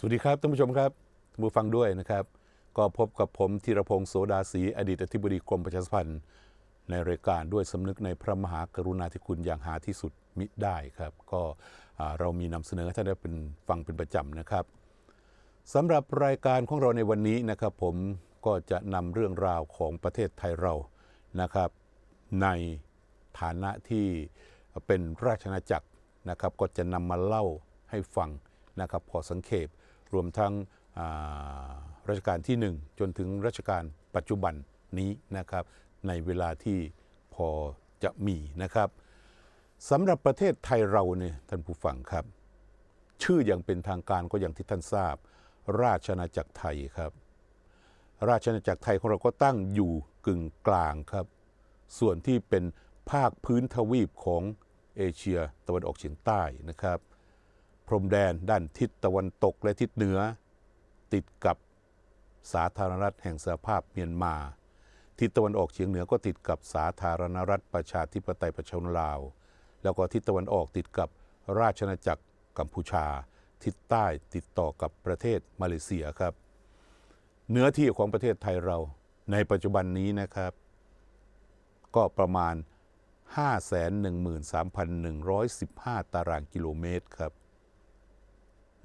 สวัสดีครับท่านผู้ชมครับท่านผู้ฟังด้วยนะครับ ก็พบกับผมธีรพงศ์โสดาศรีอดีตอธิบดีกรมประชาสัมพันธ์ ในรายการด้วยสำนึกในพระมหากรุณาธิคุณอย่างหาที่สุดมิได้ครับ ก็เรามีนำเสนอให้ท่านได้เป็นฟังเป็นประจำนะครับสำหรับรายการของเราในวันนี้นะครับ ผมก็จะนำเรื่องราวของประเทศไทยเรานะครับ ในฐานะที่เป็นราชอาณาจักรนะครับ ก็จะนำมาเล่าให้ฟังนะครับพอสังเขป รวมทั้งอ่ารัชกาลที่ 1 จนถึงรัชกาลปัจจุบันนี้นะครับ ในเวลาที่พอจะมีนะครับสำหรับประเทศไทยเราเนี่ยท่านผู้ฟังครับ ชื่ออย่างเป็นทางการก็อย่างที่ท่านทราบ ราชอาณาจักรไทยครับ ราชอาณาจักรไทยของเราก็ตั้งอยู่กึ่งกลางครับ ส่วนที่เป็นภาคพื้นทวีปของเอเชียตะวันออกเฉียงใต้นะครับ พรมแดนด้านทิศตะวันตกและทิศเหนือ ติดกับสาธารณรัฐแห่งสหภาพเมียนมา ทิศตะวันออกเฉียงเหนือก็ติดกับสาธารณรัฐประชาธิปไตยประชาชนลาว แล้วก็ทิศตะวันออกติดกับราชอาณาจักรกัมพูชา ทิศใต้ติดต่อกับประเทศมาเลเซียครับ เนื้อที่ของประเทศไทยเราในปัจจุบันนี้นะครับ ก็ประมาณ 513,115 ตารางกิโลเมตรครับ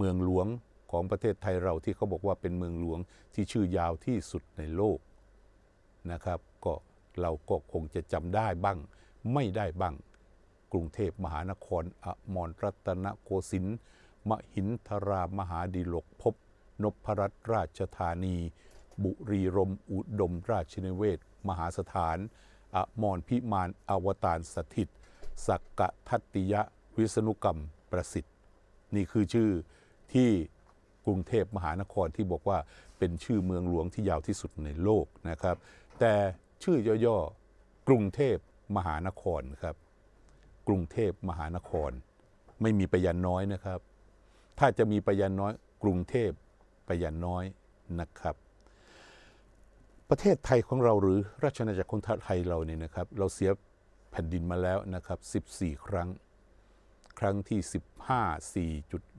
มืองหลวงของประเทศไทยเราที่เขาบอกว่าเป็นเมืองหลวงที่ชื่อยาวที่สุดในโลกนะครับ ก็เราก็คงจะจำได้บ้าง ไม่ได้บ้าง กรุงเทพมหานครอมรรัตนโกสินทร์มหินทรามหาดีลกภพนพรัตนราชธานี บุรีรมย์อุดมราชนิเวศ มหาสถานอมรพิมานอวตารสถิต สักกะทัตติยะวิษณุกรรมประสิทธิ์ นี่คือชื่อ ที่กรุงเทพมหานครที่บอกว่าเป็นชื่อเมืองหลวงที่ยาวที่สุดในโลกนะครับ แต่ชื่อย่อๆกรุงเทพมหานครครับ กรุงเทพมหานคร ไม่มีปยัญน้อยนะครับ ถ้าจะมีปยัญน้อยกรุงเทพปยัญน้อยนะครับ ประเทศไทยของเราหรือราชอาณาจักรของไทยเราเนี่ยนะครับ เราเสียแผ่นดินมาแล้วนะครับ 14 ครั้ง ครั้งที่ 15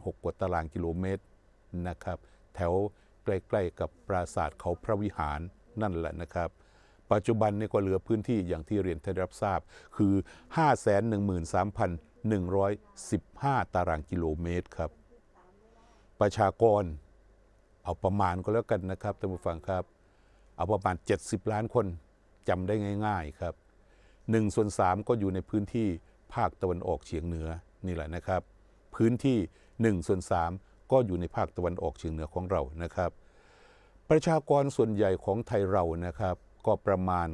6 กว่าตารางกิโลเมตรนะครับ แถวใกล้ ๆ กับปราสาทเขาพระวิหารนั่นแหละนะครับ ปัจจุบันนี่ก็เหลือพื้นที่อย่างที่เรียนท่านได้รับทราบคือ 513,115 ตารางกิโลเมตรครับ ประชากรเอาประมาณก็แล้วกันนะครับท่านผู้ฟังครับ เอาประมาณ 70 ล้านคนจำได้ง่าย ๆครับ1ส่วน3ก็อยู่ในพื้นที่ภาคตะวันออกเฉียงเหนือนี่แหละนะครับ พื้นที่ 1ส่วน3ก็อยู่ในภาคตะวันออกเฉียงเหนือของเรานะครับ ประชากรส่วนใหญ่ของไทยเรานะครับก็ประมาณ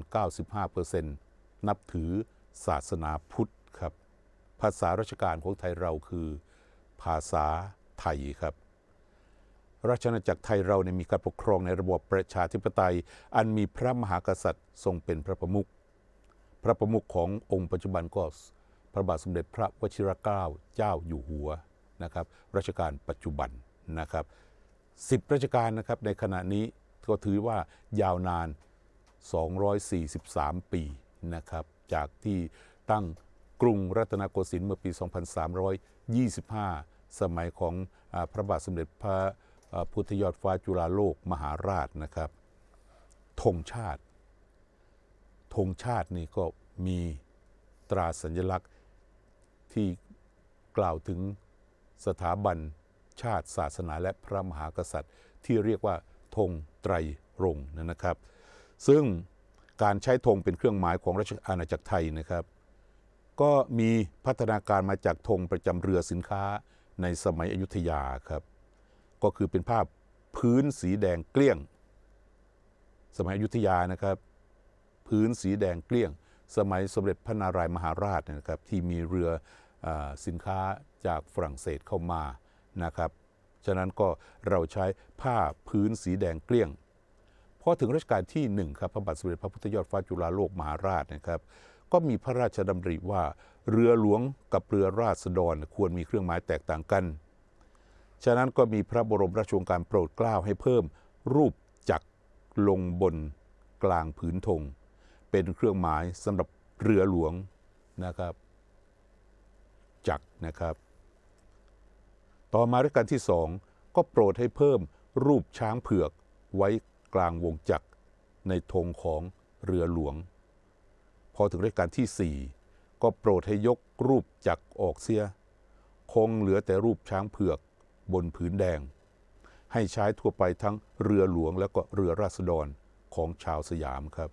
95%นับถือศาสนาพุทธครับ ภาษาราชการของไทยเราคือ ภาษาไทยครับ ราชอาณาจักรไทยเราเนี่ยมีการปกครองในระบบประชาธิปไตย อันมีพระมหากษัตริย์ทรงเป็นพระประมุข พระประมุขขององค์ปัจจุบันก็พระบาทสมเด็จพระวชิรเกล้าเจ้าอยู่หัว นะครับรัชกาลปัจจุบันนะครับสิบราชการนะครับในขณะนี้ก็ถือว่ายาวนาน 243 ปีนะครับจากที่ตั้งกรุงรัตนโกสินทร์เมื่อปี 2325 สมัยของอพระบาทสมเด็จพระพุทธยอดฟ้าจุฬาโลกมหาราชนะครับธงชาติธงชาตินี่ก็มีตราสัญลักษณ์ที่กล่าวถึง สถาบันชาติศาสนาและพระมหากษัตริย์ ที่เรียกว่าธงไตรรงค์นะครับ ซึ่งการใช้ธงเป็นเครื่องหมายของราชอาณาจักรไทยนะครับ ก็มีพัฒนาการมาจากธงประจำเรือสินค้าในสมัยอยุธยาครับก็คือเป็นภาพพื้นสีแดงเกลี้ยง สมัยอยุธยานะครับ พื้นสีแดงเกลี้ยง สมัยสมเด็จพระนารายมหาราชนะครับที่มีเรืออสินค้า จากฝรั่งเศสเข้ามานะครับฉะนั้นก็เราใช้ผ้าพื้นสีแดงเกลี้ยงพอถึงรัชกาลที่หนึ่งครับพระบาทสมเด็จพระพุทธยอดฟ้าจุฬาโลกมหาราชนะครับ ก็มีพระราชดำริว่าเรือหลวงกับเรือราษฎรควรมีเครื่องหมายแตกต่างกัน ฉะนั้นก็มีพระบรมราชโองการโปรดเกล้าให้เพิ่มรูปจักรลงบนกลางผืนธงเป็นเครื่องหมายสำหรับเรือหลวงนะครับ จักรนะครับ ต่อมารัชกาลที่สองก็โปรดให้เพิ่มรูปช้างเผือกไว้กลางวงจักรในธงของเรือหลวง พอถึงรัชกาลที่4ก็โปรดให้ยกรูปจักรออกเสีย คงเหลือแต่รูปช้างเผือกบนผืนแดง ให้ใช้ทั่วไปทั้งเรือหลวงแล้วก็เรือราษฎรของชาวสยามครับ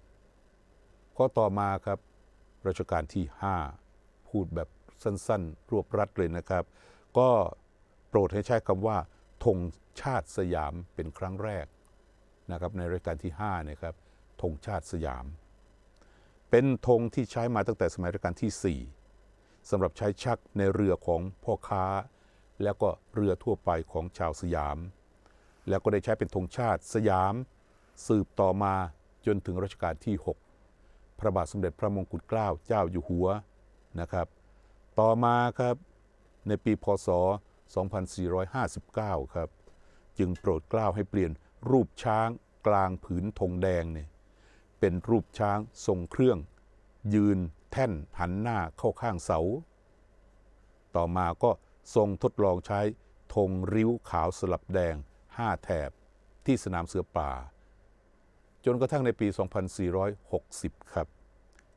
ข้อต่อมาครับรัชกาลที่ 5 พูดแบบสั้นๆ รวบรัดเลยนะครับ ก็ โปรดให้ใช้คำว่าธงชาติสยามเป็นครั้งแรกนะครับในรัชกาลที่5เนะครับธงชาติสยาม เป็นธงที่ใช้มาตั้งแต่สมัยรัชกาลที่ 4สำหรับใช้ชักในเรือของพ่อค้า แล้วก็เรือทั่วไปของชาวสยาม แล้วก็ได้ใช้เป็นธงชาติสยาม สืบต่อมาจนถึงรัชกาลที่ 6 พระบาทสมเด็จพระมงกุฎเกล้าเจ้าอยู่หัวนะครับ ต่อมาครับในปีพศ 2459 ครับ จึงโปรดเกล้าให้เปลี่ยนรูปช้างกลางผืนธงแดงเนี่ยเป็นรูปช้างทรงเครื่อง ยืนแท่นหันหน้าเข้าข้างเสา ต่อมาก็ทรงทดลองใช้ธงริ้วขาวสลับแดง 5 แถบที่สนามเสือป่า จนกระทั่งในปี 2460 ครับ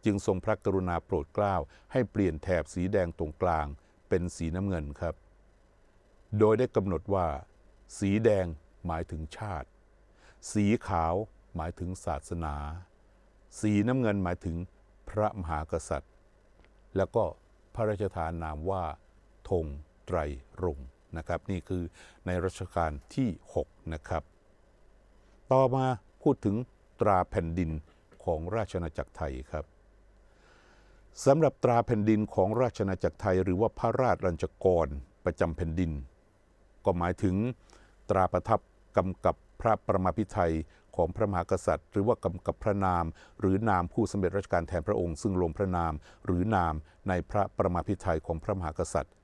จึงทรงพระกรุณาโปรดเกล้าให้เปลี่ยนแถบสีแดงตรงกลางเป็นสีน้ำเงินครับ โดยได้กำหนดว่า สีแดงหมายถึงชาติ สีขาวหมายถึงศาสนา สีน้ำเงินหมายถึงพระมหากษัตริย์ แล้วก็พระราชทานนามว่าธงไตรรงค์นะครับ นี่คือในรัชกาลที่ 6 นะครับ ต่อมาพูดถึงตราแผ่นดินของราชอาจักรไทยครับสำหรับตราแผ่นดินของราชอาณาจักรไทย หรือว่าพระราชรัญจกรประจำแผ่นดิน ก็หมายถึงตราประทับกำกับพระประมาพิไทยของพระมหากษัตริย์ หรือว่ากำกับพระนาม หรือนามผู้สำเร็จราชการแทนพระองค์ ซึ่งลงพระนาม หรือนามในพระประมาพิไทยของพระมหากษัตริย์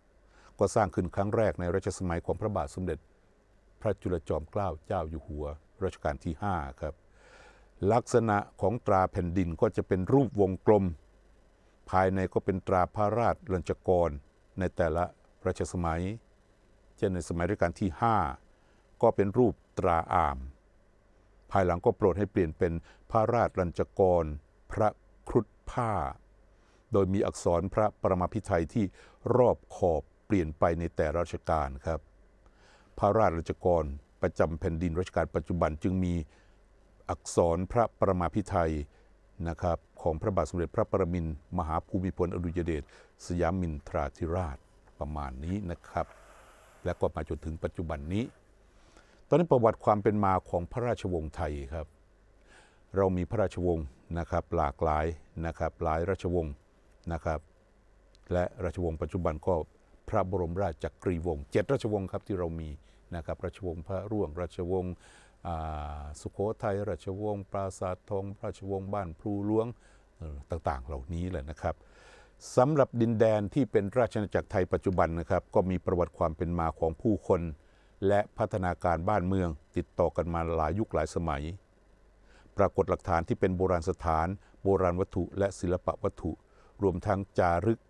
ก็สร้างขึ้นครั้งแรกในรัชสมัยของพระบาทสมเด็จ พระจุลจอมเกล้าเจ้าอยู่หัวรัชกาลที่ 5 ครับ ลักษณะของตราแผ่นดินก็จะเป็นรูปวงกลม ภายในก็เป็นตราพระราชรัญจกรในแต่ละรัชสมัย เช่นในสมัยรัชกาลที่ 5 ก็เป็นรูปตราอาม ภายหลังก็โปรดให้เปลี่ยนเป็นพระราชรัญจกร พระครุฑผ้า โดยมีอักษรพระประมาพิไทยที่รอบขอบเปลี่ยนไปในแต่ราชการครับ พระราชรัญจกรประจำแผ่นดินรัชกาลปัจจุบันจึงมีอักษรพระประมาพิไทยนะครับของพระบาทสมเด็จพระปรมินมหาภูมิพลอดุลยเดชสยามินทราธิราชประมาณนี้นะครับ และก็มาจนถึงปัจจุบันนี้ ตอนนี้ประวัติความเป็นมาของพระราชวงศ์ไทยครับ เรามีพระราชวงศ์นะครับหลากหลายนะครับหลายราชวงศ์นะครับ และราชวงศ์ปัจจุบันก็พระบรมราชจักรีวงศ์เจ็ดราชวงศ์ครับที่เรามีนะครับราชวงศ์พระร่วง ราชวงศ์สุโขทัยราชวงศ์ปราสาททองราชวงศ์บ้านพลูหลวงต่างๆ เหล่านี้แหละนะครับ สำหรับดินแดนที่เป็นราชอาณาจักรไทยปัจจุบันนะครับ ก็มีประวัติความเป็นมาของผู้คน และพัฒนาการบ้านเมืองติดต่อกันมาหลายยุคหลายสมัย ปรากฏหลักฐานที่เป็นโบราณสถาน โบราณวัตถุ และศิลปะวัตถุ รวมทั้งจารึก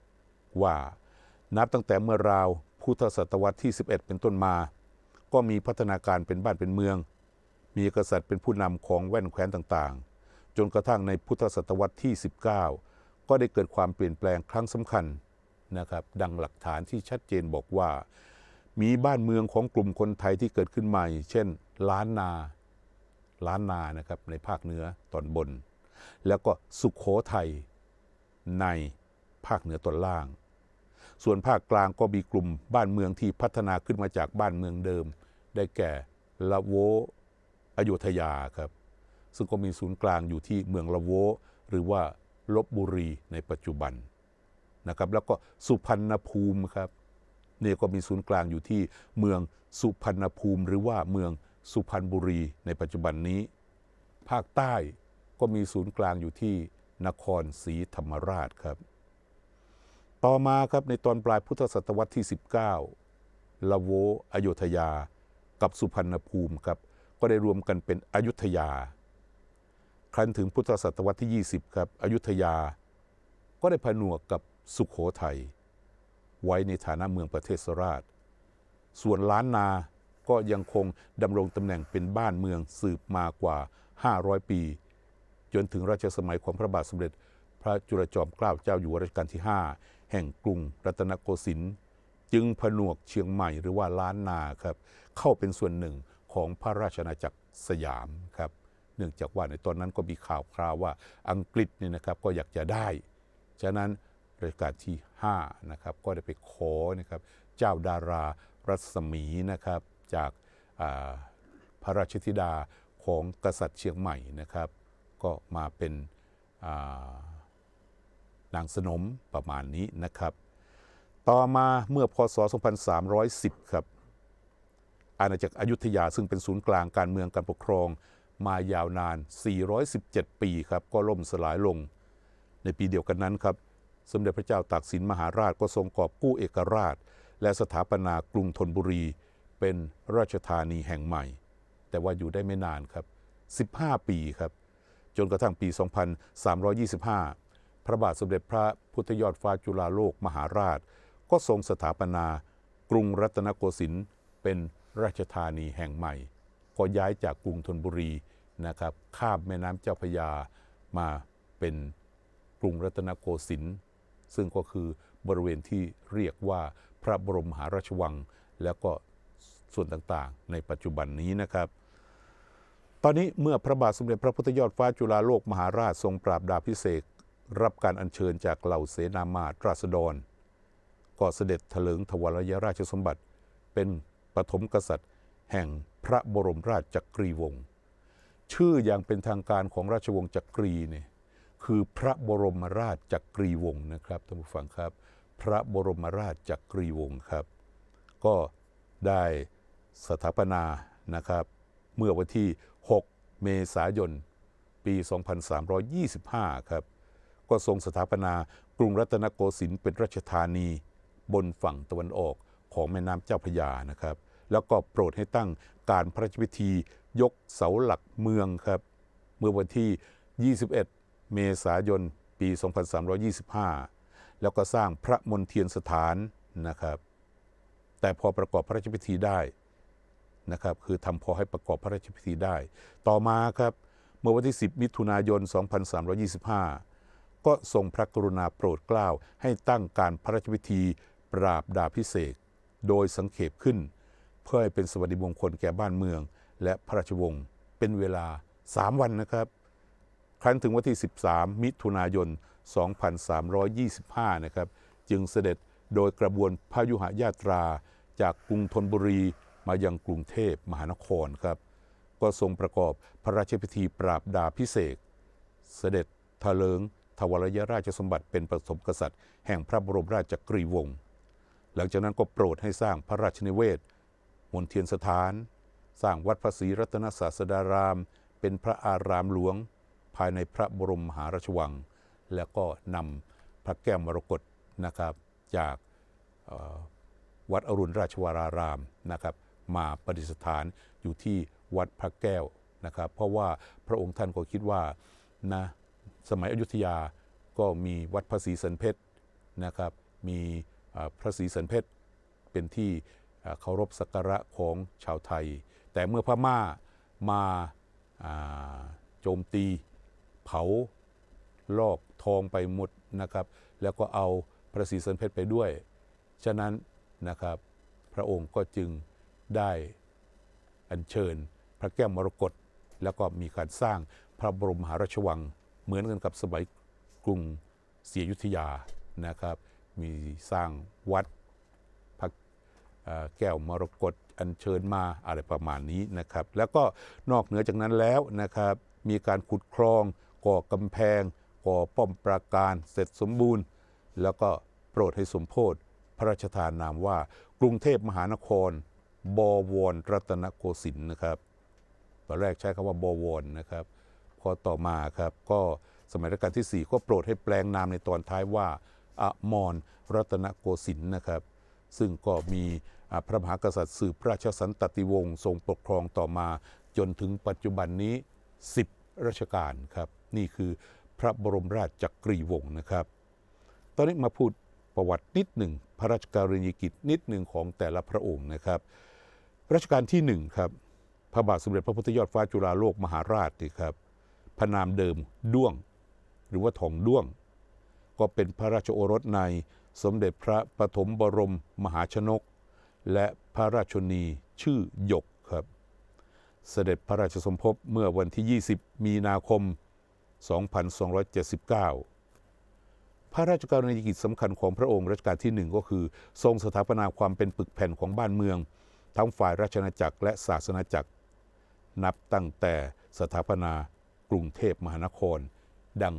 ว่า นับตั้งแต่เมื่อราวพุทธศตวรรษที่ 11 เป็นต้นมา ก็มีพัฒนาการเป็นบ้านเป็นเมือง มีกษัตริย์เป็นผู้นำของแว่นแคว้นต่างๆ จนกระทั่งในพุทธศตวรรษที่ 19 ก็ได้เกิดความเปลี่ยนแปลงครั้งสำคัญนะครับ ดังหลักฐานที่ชัดเจนบอกว่า มีบ้านเมืองของกลุ่มคนไทยที่เกิดขึ้นใหม่ เช่น ล้านนา ล้านนานะครับในภาคเหนือตอนบน แล้วก็สุขโขทัยในภาคเหนือตอนล่าง ส่วนภาคกลางก็มีกลุ่มบ้านเมืองที่พัฒนาขึ้นมาจากบ้านเมืองเดิม ได้แก่ละโวอยุธยาครับ ซึ่งก็มีศูนย์กลางอยู่ที่เมืองละโวหรือว่า ลบบุรีในปัจจุบันนะครับแล้วก็สุพรรณภูมิครับเนี่ยก็มีศูนย์กลางอยู่ที่เมืองสุพรรณภูมิ หรือว่าเมืองสุพรรณบุรีในปัจจุบันนี้ ภาคใต้ก็มีศูนย์กลางอยู่ที่นครศรีธรรมราชครับ ต่อมาครับในตอนปลายพุทธศตวรรษที่ 19ละโวอยุธยา กับสุพรรณภูมิครับก็ได้รวมกันเป็นอยุธยา ครั้นถึงพุทธศตวรรษที่ 20 ครับอยุธยา ก็ได้ผนวกกับสุขโขทัยไว้ในฐานะเมืองประเทศสราช ส่วนล้านนาก็ยังคงดำรงตำแหน่งเป็นบ้านเมืองสืบมากว่า 500 ปี จนถึงรัชสมัยของพระบาทสมเด็จ พระจุลจอมเกล้าเจ้าอยู่หัวรัชกาลที่ 5 แห่งกรุงรัตนโกสินทร์จึงผนวกเชียงใหม่หรือว่าล้านนาครับเข้าเป็นส่วนหนึ่งของพระราชอาณาจักรสยามครับ เนื่องจากว่าในตอนนั้นก็มีข่าวคราวว่าอังกฤษเนี่ยนะครับก็อยากจะได้ ฉะนั้นรัชกาลที่5นะครับก็ได้ไปขอนะครับเจ้าดารารัศมีนะครับจากาพระราชธิดาของกษัตริย์เชียงใหม่นะครับ ก็มาเป็นานางสนมประมาณนี้นะครับ ต่อมาเมื่อพศ 2310 ครับ อาณาจักรอยุธยาซึ่งเป็นศูนย์กลางการเมืองการปกครอง มายาวนาน 417 ปีครับก็ล่มสลายลง ในปีเดียวกันนั้นครับ สมเด็จพระเจ้าตากสินมหาราชก็ทรงกอบกู้เอกราช และสถาปนากรุงธนบุรี เป็นราชธานีแห่งใหม่ แต่ว่าอยู่ได้ไม่นานครับ 15 ปีครับ จนกระทั่งปี 2325 พระบาทสมเด็จพระพุทธยอดฟ้าจุฬาโลกมหาราช ก็ทรงสถาปนากรุงรัตนโกสินทร์เป็นราชธานีแห่งใหม่ ก็ย้ายจากกรุงธนบุรีนะครับข้ามแม่น้ำเจ้าพยามาเป็นกรุงรัตนโกสินทร์ซึ่งก็คือบริเวณที่เรียกว่าพระบรมหาราชวัง แล้วก็ส่วนต่างๆ ในปัจจุบันนี้นะครับ ตอนนี้เมื่อพระบาทสมเด็จพระพุทธยอดฟ้าจุฬาโลกมหาราชทรงปราบดาพิเศษรับการอัญเชิญจากเหล่าเสนามาตราษฎรก็เสด็จถลิงถวายราชสมบัติ เป็นปฐมกษัตริย์แห่ง พระบรมราชจักรีวงศ์ชื่ออย่างเป็นทางการของราชวงศ์จักรีเนี่ยคือพระบรมราชจักรีวงศ์นะครับท่านผู้ฟังครับ พระบรมราชจักรีวงศ์ครับ ก็ได้สถาปนานะครับ เมื่อวันที่ 6 เมษายน ปี 2325 ครับ ก็ทรงสถาปนากรุงรัตนโกสินทร์เป็นราชธานีบนฝั่งตะวันออกของแม่น้ำเจ้าพระยานะครับ แล้วก็โปรดให้ตั้งการพระราชพิธียกเสาหลักเมืองครับ เมื่อวันที่ 21 เมษายน ปี 2325 แล้วก็สร้างพระมณฑียนสถานนะครับ แต่พอประกอบพระราชพิธีได้นะครับ คือทำพอให้ประกอบพระราชพิธีได้ ต่อมาครับ เมื่อวันที่ 10 มิถุนายน 2325 ก็ทรงพระกรุณาโปรดเกล้าให้ตั้งการพระราชพิธีปราบดาพิเศษกโดยสังเขปขึ้น เพื่อให้เป็นสวัสดิมงคลแก่บ้านเมือง และพระราชวงศ์เป็นเวลา 3 วันนะครับ ครั้นถึงวันที่ 13 มิถุนายน 2325 นะครับ จึงเสด็จโดยกระบวนพยุหญาตราจากกรุงธนบุรีมายังกรุงเทพมหานครครับ ก็ทรงประกอบพระราชพิธีปราบดาพิเศษ เสด็จทะเลิงถวายราชสมบัติเป็นปฐมกษัตริย์ แห่งพระบรมราชกรีวงศ์หลังจากนั้นก็โปรดให้สร้างพระราชนิเวศ มณฑียนสถาน สร้างวัดพระศรีรัตนศาสดาราม เป็นพระอารามหลวง ภายในพระบรมมหาราชวัง แล้วก็นำพระแก้วมรกตนะครับ จากวัดอรุณราชวรารามนะครับ มาประดิษฐานอยู่ที่วัดพระแก้วนะครับ เพราะว่าพระองค์ท่านก็คิดว่านะสมัยอยุธยาก็มีวัดพระศรีสันเพชรนะครับ มีพระศรีสันเพชรเป็นที่ เคารพสักการะของชาวไทย แต่เมื่อพม่ามาโจมตีเผาลอกทองไปหมดนะครับ แล้วก็เอาพระศรีสันเพชรไปด้วย ฉะนั้นนะครับพระองค์ก็จึงได้อัญเชิญพระแก้วมรกตแล้วก็มีการสร้างพระบรมหาราชวังเหมือนกันกับสมัยกรุงศรีอยุธยานะครับ มีสร้างวัด แก้วมรกตอัญเชิญมาอะไรประมาณนี้นะครับ แล้วก็นอกเหนือจากนั้นแล้วนะครับ มีการขุดคลอง ก่อกำแพง ก่อป้อมปราการ เสร็จสมบูรณ์ แล้วก็โปรดให้สมโพธิพระราชทานนามว่ากรุงเทพมหานคร บวรรัตนโกสินทร์นะครับตอนแรกใช้คำว่าบวรนะครับพอต่อมาครับก็สมัยรัชกาลที่ 4 ก็โปรดให้แปลงนามในตอนท้ายว่าอมรรัตนโกสินทร์นะครับ ซึ่งก็มีพระมหากษัตริย์สืบราชสันตติวงศ์ทรงปกครองต่อมาจนถึงปัจจุบันนี้ 10รัชกาลครับ นี่คือพระบรมราชจักรีวงศ์นะครับ ตอนนี้มาพูดประวัตินิดหนึ่งพระราชการิยกิจนิดหนึ่งของแต่ละพระองค์นะครับรัชกาลที่หนึ่งครับพระบาทสมเด็จพระพุทธยอดฟ้าจุฬาโลกมหาราชนี่ครับพระนามเดิมด้วง หรือว่าทองด้วง ก็เป็นพระราชโอรสใน สมเด็จพระปฐมบรมมหาชนก และพระราชนีชื่อหยกครับ เสด็จพระราชสมภพเมื่อวันที่ 20 มีนาคม 2279 พระราชการณียกิจสำคัญของพระองค์รัชกาลที่หนึ่งก็คือ ทรงสถาปนาความเป็นปึกแผ่นของบ้านเมือง ทั้งฝ่ายราชอาณาจักรและศาสนาจักร นับตั้งแต่สถาปนากรุงเทพมหานคร ดัง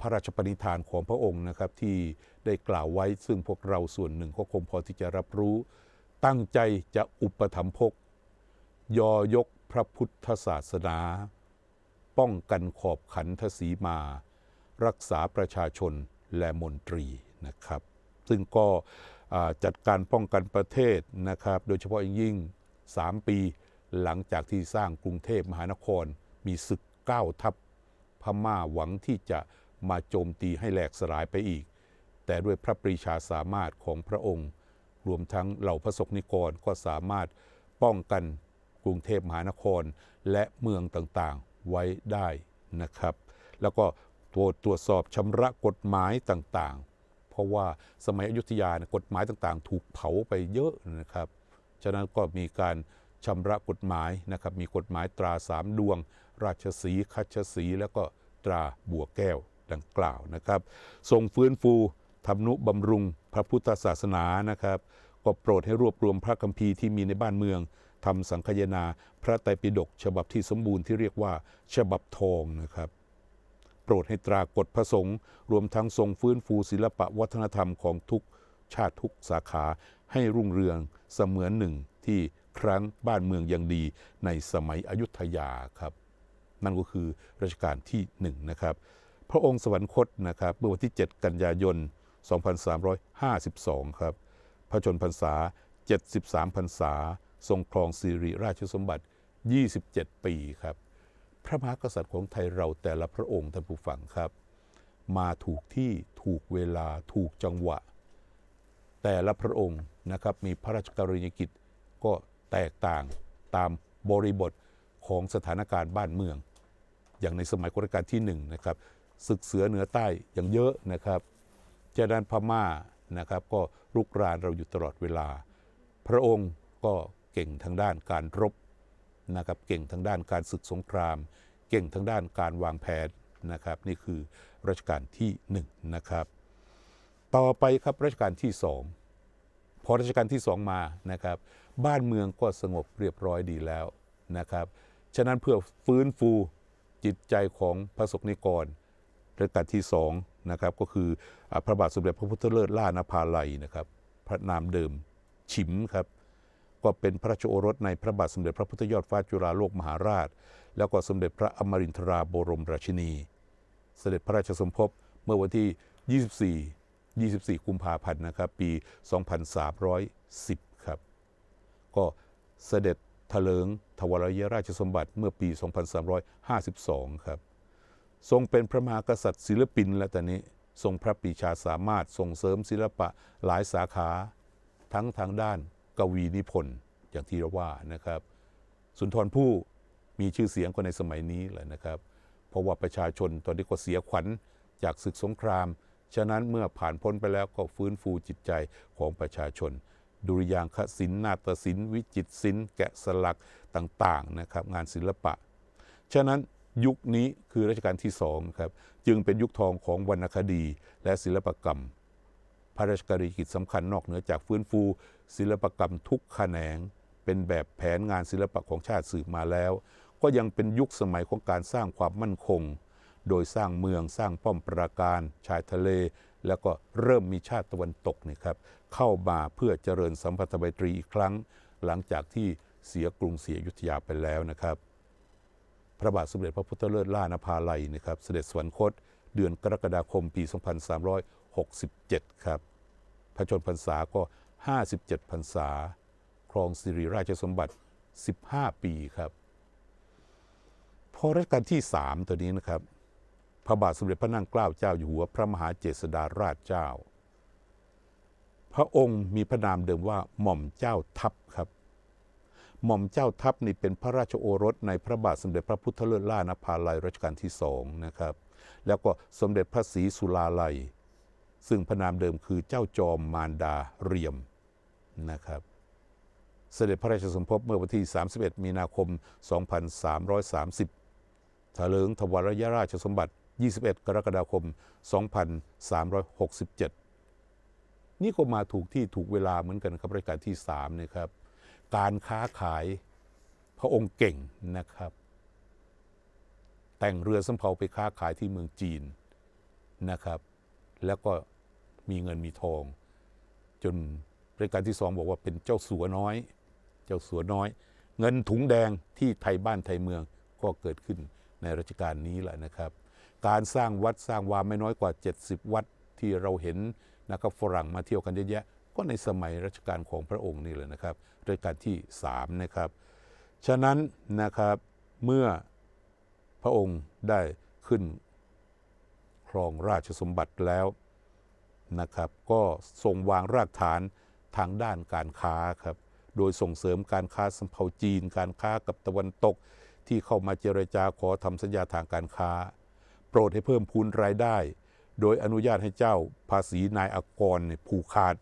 พระราชปณิธานของพระองค์นะครับที่ได้กล่าวไว้ซึ่งพวกเราส่วนหนึ่งก็คงพอที่จะรับรู้ ตั้งใจจะอุปถัมภกยอยกพระพุทธศาสนา ป้องกันขอบขันทศีมา รักษาประชาชนและมนตรีนะครับ ซึ่งก็จัดการป้องกันประเทศนะครับ โดยเฉพาะยิ่ง 3 ปีหลังจากที่สร้างกรุงเทพมหานคร มีศึกเก้าทัพพม่าหวังที่จะ มาโจมตีให้แหลกสลายไปอีก แต่ด้วยพระปรีชาสามารถของพระองค์ รวมทั้งเหล่าพระสกนิกรก็สามารถป้องกันกรุงเทพมหานครและเมืองต่างๆไว้ได้นะครับ แล้วก็ตรวจตรวจสอบชำระกฎหมายต่างๆ เพราะว่าสมัยอยุธยากฎหมายต่างๆ ถูกเผาไปเยอะนะครับ ฉะนั้นก็มีการชำระกฎหมายนะครับ มีกฎหมายตราสามดวง ราชสีคัชสีแล้วก็ตราบัวแก้ว ดังกล่าวนะครับทรงฟื้นฟูทำนุบำรุงพระพุทธศาสนานะครับก็โปรดให้รวบรวมพระคัมภีร์ที่มีในบ้านเมืองทำสังคายนาพระไตรปิฎกฉบับที่สมบูรณ์ที่เรียกว่าฉบับทองนะครับโปรดให้ตรากฎพระสงฆ์รวมทั้งทรงฟื้นฟูศิลปะวัฒนธรรมของทุกชาติทุกสาขาให้รุ่งเรืองเสมือนหนึ่งที่ครั้งบ้านเมืองยังดีในสมัยอยุธยาครับ นั่นก็คือรัชกาลที่หนึ่งนะครับ พระองค์สวรรคตนะครับเมื่อวันที่ 7 กันยายน 2352 ครับ พระชนพรรษา 73 พรรษา ทรงครองสิริราชสมบัติ 27 ปีครับ พระมหากษัตริย์ของไทยเราแต่ละพระองค์ท่านผู้ฟังครับ มาถูกที่ถูกเวลาถูกจังหวะ แต่ละพระองค์นะครับมีพระราชกรณียกิจก็แตกต่างตามบริบทของสถานการณ์บ้านเมือง อย่างในสมัยรัชกาลที่หนึ่งนะครับ ศึกเสือเหนือใต้อย่างเยอะนะครับจากนั้นพม่านะครับก็รุกรานเราอยู่ตลอดเวลา พระองค์ก็เก่งทางด้านการรบนะครับเก่งทางด้านการศึกสงคราม เก่งทางด้านการวางแผนนะครับนี่คือรัชกาลที่หนึ่งนะครับต่อไปครับรัชกาลที่สองพอรัชกาลที่สองมานะครับบ้านเมืองก็สงบเรียบร้อยดีแล้วนะครับฉะนั้นเพื่อฟื้นฟูจิตใจของพระสงฆ์นิกร รัชกาลที่สองนะครับก็คือพระบาทสมเด็จพระพุทธเลิศล่านภาลัยนะครับพระนามเดิมฉิมครับก็เป็นพระราชโอรสในพระบาทสมเด็จพระพุทธยอดฟ้าจุฬาโลกมหาราช แล้วก็สมเด็จพระอมรินทราบรมราชินี เสด็จพระราชสมภพเมื่อวันที่ 24 24 กุมภาพันธ์นะครับปี 2310 ครับ ก็เสด็จเถลิงถวายราชสมบัติเมื่อปี 2352 ครับ ทรงเป็นพระมหากษัตริย์ศิลปินและแต่นี้ทรงพระปีชาสามารถส่งเสริมศิลปะหลายสาขาทั้งทางด้านกวีนิพนธ์อย่างที่เราว่านะครับ สุนทรภู่มีชื่อเสียงก็ในสมัยนี้แหละนะครับ เพราะว่าประชาชนตอนนี้ก็เสียขวัญจากศึกสงคราม ฉะนั้นเมื่อผ่านพ้นไปแล้วก็ฟื้นฟูจิตใจของประชาชน ดุริยางคศิลป์นาฏศิลป์วิจิตรศิลป์แกะสลักต่างๆนะครับ งานศิลปะ ฉะนั้น ยุคนี้คือรัชกาลที่สองครับจึงเป็นยุคทองของวรรณคดีและศิลปกรรม พระราชกรณีกิจสำคัญนอกเหนือจากฟื้นฟู ศิลปกรรมทุกแขนง เป็นแบบแผนงานศิลปะของชาติสืบมาแล้ว ก็ยังเป็นยุคสมัยของการสร้างความมั่นคง โดยสร้างเมืองสร้างป้อมปราการชายทะเล แล้วก็เริ่มมีชาติตะวันตกนี่ครับเข้ามาเพื่อเจริญสัมพันธไมตรีอีกครั้ง หลังจากที่เสียกรุงศรีอยุธยาไปแล้วนะครับ พระบาทสมเด็จพระพุทธเลิศล่านภาลัยนะครับเสด็จสวรรคตเดือนกรกฎาคมปี 2367 ครับ พระชนพรรษาก็ 57 พรรษา ครองสิริราชสมบัติ 15 ปีครับ พอรัชกาลที่ 3 ตัวนี้นะครับ พระบาทสมเด็จพระนั่งเกล้าเจ้าอยู่หัว พระมหาเจษฎาราชเจ้า พระองค์มีพระนามเดิมว่าหม่อมเจ้าทัพครับ หม่อมเจ้าทัพนี่เป็นพระราชโอรสในพระบาทสมเด็จพระพุทธเลิศล่านภาลัยรัชกาลที่สองนะครับ แล้วก็สมเด็จพระศรีสุลาลัย ซึ่งพระนามเดิมคือเจ้าจอมมารดาเรียมนะครับ เสด็จพระราชสมภพเมื่อวันที่ 31 มีนาคม 2330ถลิงถวายราชสมบัติ 21 กรกฎาคม 2367 นี่ก็มาถูกที่ถูกเวลาเหมือนกันครับรัชกาลที่3นะครับ การค้าขายพระองค์เก่งนะครับ แต่งเรือสำเภาไปค้าขายที่เมืองจีนนะครับ แล้วก็มีเงินมีทอง จนรัชกาลที่สองบอกว่าเป็นเจ้าสัวน้อย เจ้าสัวน้อย เงินถุงแดงที่ไทยบ้านไทยเมืองก็เกิดขึ้นในรัชกาลนี้แหละนะครับ การสร้างวัดสร้างวาไม่น้อยกว่า 70 วัดที่เราเห็นนะครับฝรั่งมาเที่ยวกันเยอะแยะก็ในสมัยรัชกาลของพระองค์นี่เลยนะครับ รัชกาลที่3นะครับ ฉะนั้นนะครับเมื่อพระองค์ได้ขึ้นครองราชสมบัติแล้วนะครับก็ทรงวางรากฐานทางด้านการค้าครับโดยส่งเสริมการค้าสำเภาจีน การค้ากับตะวันตกที่เข้ามาเจรจาขอทำสัญญาทางการค้า โปรดให้เพิ่มพูนรายได้ โดยอนุญาตให้เจ้าภาษีนายอากรเนี่ยผูกขาด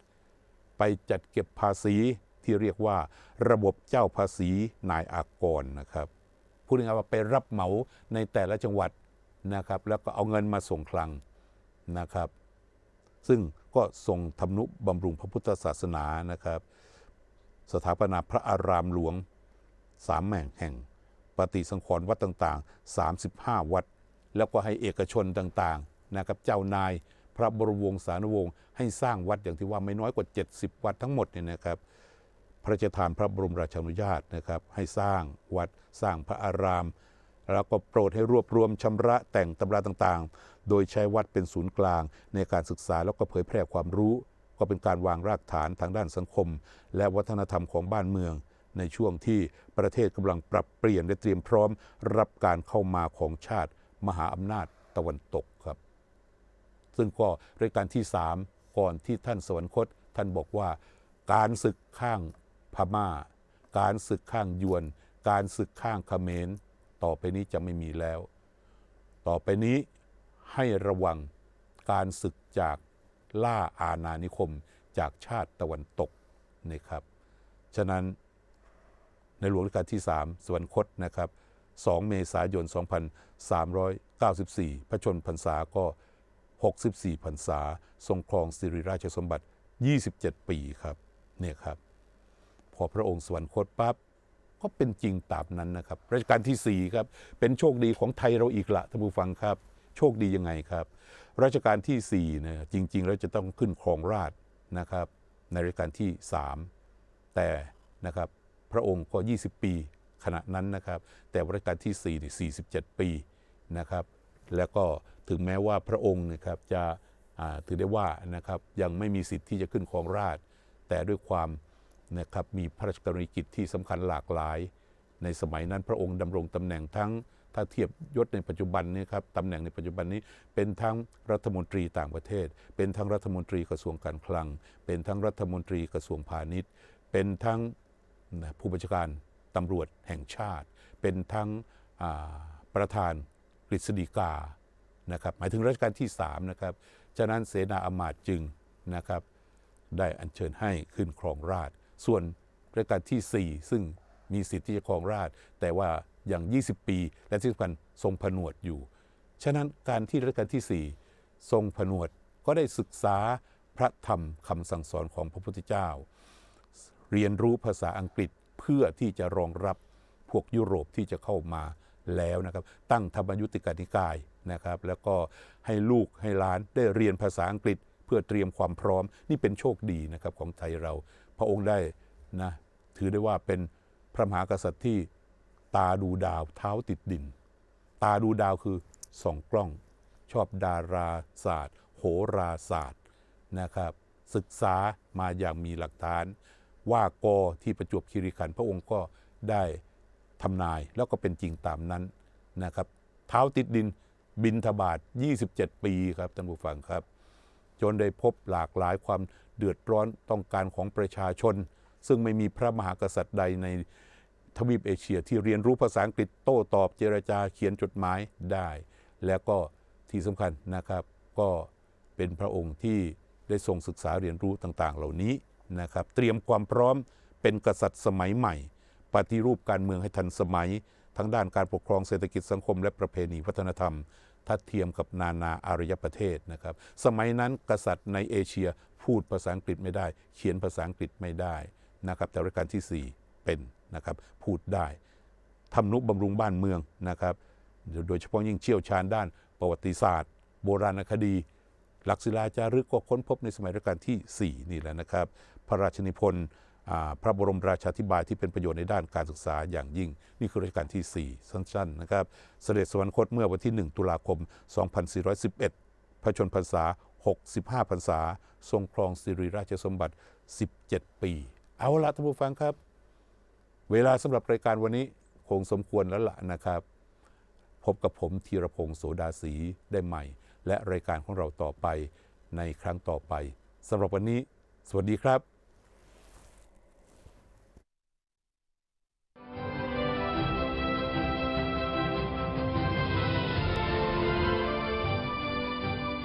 ไปจัดเก็บภาษี ที่เรียกว่าระบบเจ้าภาษีนายอากรนะครับพูดง่ายๆว่าไปรับเหมาในแต่ละจังหวัดนะครับ แล้วก็เอาเงินมาส่งคลังนะครับ ซึ่งก็ทรงทำนุบำรุงพระพุทธศาสนานะครับ สถาปนาพระอารามหลวงสามแห่งแห่ง ปฏิสังขรณ์วัดต่างๆ 35 วัด แล้วก็ให้เอกชนต่างๆนะครับเจ้านายพระบรมวงศานุวงศ์ให้สร้างวัดอย่างที่ว่าไม่น้อยกว่า 70 วัดทั้งหมดเนี่ยนะครับ พระราชทานพระบรมราชานุญาตนะครับ ให้สร้างวัดสร้างพระอาราม แล้วก็โปรดให้รวบรวมชำระแต่งตำราต่างๆ โดยใช้วัดเป็นศูนย์กลาง ในการศึกษาแล้วก็เผยแพร่ความรู้ ก็เป็นการวางรากฐานทางด้านสังคม และวัฒนธรรมของบ้านเมือง ในช่วงที่ประเทศกำลังปรับเปลี่ยนและเตรียมพร้อม รับการเข้ามาของชาติมหาอำนาจตะวันตกครับ ซึ่งก็รายการที่ 3 ก่อนที่ท่านสวรรคตท่านบอกว่าการศึกข้าง พม่า การศึกข้างยวน การศึกข้างเขมร ต่อไปนี้จะไม่มีแล้ว ต่อไปนี้ให้ระวังการศึกจากล่าอาณานิคมจากชาติตะวันตกนะครับ ฉะนั้นในหลวงรัชกาลที่ 3 สวรรคตนะครับ 2 เมษายน 2394 พระชนพรรษาก็ 64 พรรษา ทรงครองสิริราชสมบัติ 27 ปีครับ เนี่ยครับ พอพระองค์สวรรคตปั๊บก็เป็นจริงตามนั้นนะครับรัชกาลที่ 4 ครับเป็นโชคดีของไทยเราอีกละท่านผู้ฟังครับ โชคดียังไงครับรัชกาลที่4เนี่ยจริง ๆ แล้วจะต้องขึ้นครองราชนะครับในรัชกาลที่ 3 แต่นะครับพระองค์ก็ 20 ปีขณะนั้นนะครับ แต่รัชกาลที่4นี่47 ปีนะครับ แล้วก็ถึงแม้ว่าพระองค์นะครับจะถือได้ว่านะครับยังไม่มีสิทธิ์ที่จะขึ้นครองราช แต่ด้วยความ นะครับมีพระราชกรณียกิจที่สำคัญหลากหลาย ในสมัยนั้นพระองค์ดำรงตำแหน่งทั้งถ้าเทียบยศในปัจจุบันนี้ครับตำแหน่งในปัจจุบันนี้เป็นทั้งรัฐมนตรีต่างประเทศ เป็นทั้งรัฐมนตรีกระทรวงการคลัง เป็นทั้งรัฐมนตรีกระทรวงพาณิชย์ เป็นทั้งผู้บัญชาการตำรวจแห่งชาติ เป็นทั้งประธานกฤษฎีกานะครับหมายถึงรัชกาลที่3นะครับฉะนั้นเสนาอำมาตย์จึงนะครับได้อัญเชิญให้ขึ้นครองราช ส่วนรัชกาลที่ 4 ซึ่งมีสิทธิ์ที่จะครองราช แต่ว่าอย่าง 20 ปี และที่สำคัญทรงผนวดอยู่ ฉะนั้นการที่รัชกาลที่ 4 ทรงผนวดก็ได้ศึกษาพระธรรมคำสั่งสอนของพระพุทธเจ้า เรียนรู้ภาษาอังกฤษเพื่อที่จะรองรับพวกยุโรปที่จะเข้ามาแล้วนะครับ ตั้งธรรมยุติกานิกายนะครับ แล้วก็ให้ลูกให้หล้านได้เรียนภาษาอังกฤษเพื่อเตรียมความพร้อม นี่เป็นโชคดีนะครับของไทยเรา พระองค์ได้นะถือได้ว่าเป็นพระมหากษัตริย์ที่ตาดูดาวเท้าติดดิน ตาดูดาวคือส่องกล้อง ชอบดาราศาสตร์ โหราศาสตร์นะครับ ศึกษามาอย่างมีหลักฐาน ว่ากอที่ประจวบคีรีขันธ์พระองค์ก็ได้ทำนายแล้วก็เป็นจริงตามนั้นนะครับเท้าติดดินบินทบาท 27 ปีครับท่านผู้ฟังครับ จนได้พบหลากหลายความ เดือดร้อนต้องการของประชาชน ซึ่งไม่มีพระมหากษัตริย์ใดในทวีปเอเชียที่เรียนรู้ภาษาอังกฤษโต้ตอบเจรจาเขียนจดหมายได้ แล้วก็ที่สำคัญนะครับ ก็เป็นพระองค์ที่ได้ทรงศึกษาเรียนรู้ต่าง ๆ เหล่านี้นะครับ เตรียมความพร้อมเป็นกษัตริย์สมัยใหม่ ปฏิรูปการเมืองให้ทันสมัย ทั้งด้านการปกครองเศรษฐกิจสังคมและประเพณีวัฒนธรรม ทัดเทียมกับนานาอารยประเทศนะครับ สมัยนั้นกษัตริย์ในเอเชียพูดภาษาอังกฤษไม่ได้ เขียนภาษาอังกฤษไม่ได้นะครับ แต่รัชกาลที่ 4 เป็นนะครับพูดได้ทำนุบำรุงบ้านเมืองนะครับ โดยเฉพาะยิ่งเชี่ยวชาญด้านประวัติศาสตร์ โบราณคดี หลักศิลาจารึกก็ค้นพบในสมัยรัชกาลที่ 4 นี่แหละนะครับ พระราชนิพนธ์ พระบรมราชาธิบายที่เป็นประโยชน์ในด้านการศึกษาอย่างยิ่ง นี่คือรัชกาลที่ 4 สั้นๆนะครับ เสด็จสวรรคตเมื่อวันที่ 1 ตุลาคม 2411 พระชนพรรษา 65 พรรษา ทรงครองสิริราชสมบัติ 17 ปี เอาละท่านผู้ฟังครับ เวลาสำหรับรายการวันนี้คงสมควรแล้วล่ะนะครับ พบกับผมธีรพงศ์โสดาสีได้ใหม่ และรายการของเราต่อไปในครั้งต่อไปสำหรับวันนี้ สวัสดีครับ